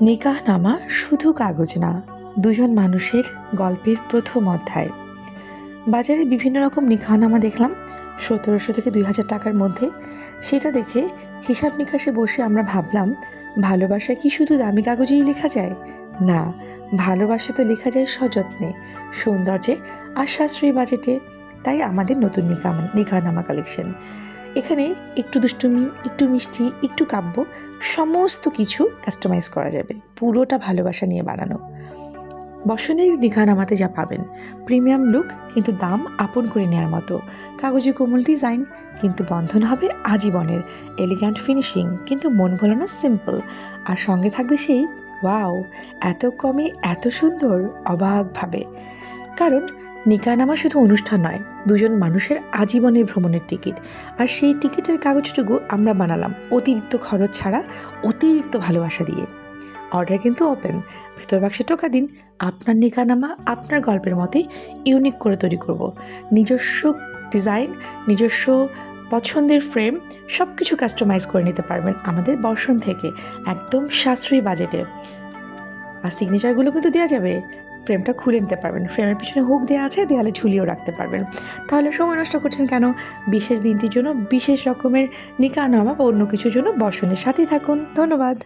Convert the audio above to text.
নিকাহনামা শুধু কাগজ না, দুজন মানুষের গল্পের প্রথম অধ্যায়। বাজারে বিভিন্ন রকম নিকাহনামা দেখলাম। সতেরোশো থেকে দুই হাজার টাকার মধ্যে। সেটা দেখে হিসাব নিকাশে বসে আমরা ভাবলাম, ভালোবাসা কি শুধু দামি কাগজেই লেখা যায়? না, ভালোবাসা তো লেখা যায় সযত্নে। সৌন্দর্যে আর সাশ্রয়ী বাজেটে। তাই আমাদের নতুন নিকা নিকাহনামা কালেকশন এখানে একটু দুষ্টুমি, একটু মিষ্টি, একটু কাব্য, সমস্ত কিছু কাস্টমাইজ করা যাবে। পুরোটা ভালোবাসা নিয়ে বানানো। বসনের নিখানামাতে যা পাবেন। প্রিমিয়াম লুক, কিন্তু দাম আপন করে নেওয়ার মতো। কাগজে কোমল ডিজাইন, কিন্তু বন্ধন হবে আজীবনের। এলিগ্যান্ট ফিনিশিং কিন্তু মন ভোলানো সিম্পল আর সঙ্গে থাকবে সেই ওয়াও এত কমে এত সুন্দর অবাকভাবে কারণ নিকানামা শুধু অনুষ্ঠান নয়, দুজন মানুষের আজীবনের ভ্রমণের টিকিট। আর সেই টিকিটের কাগজটুকু আমরা বানালাম অতিরিক্ত খরচ ছাড়া, অতিরিক্ত ভালোবাসা দিয়ে। অর্ডার কিন্তু ওপেন ভেতর বাক্সে টোকা দিন, আপনার নিকানামা আপনার গল্পের মতোই ইউনিক করে তৈরি করব। নিজস্ব ডিজাইন নিজস্ব পছন্দের ফ্রেম সব কিছু কাস্টমাইজ করে নিতে পারবেন আমাদের বর্ষণ থেকে। একদম সাশ্রয়ী বাজেটে আর সিগনেচারগুলো কিন্তু দেওয়া যাবে। ফ্রেমটা খুলে নিতে পারবেন। ফ্রেমের পিছনে হুক দেওয়া আছে দেওয়ালে ঝুলিয়েও রাখতে পারবেন। তাহলে সময় নষ্ট করছেন কেন? বিশেষ দিনটির জন্য বিশেষ রকমের নিকা নামা বা অন্য কিছুর জন্য বসনের সাথেই থাকুন। ধন্যবাদ।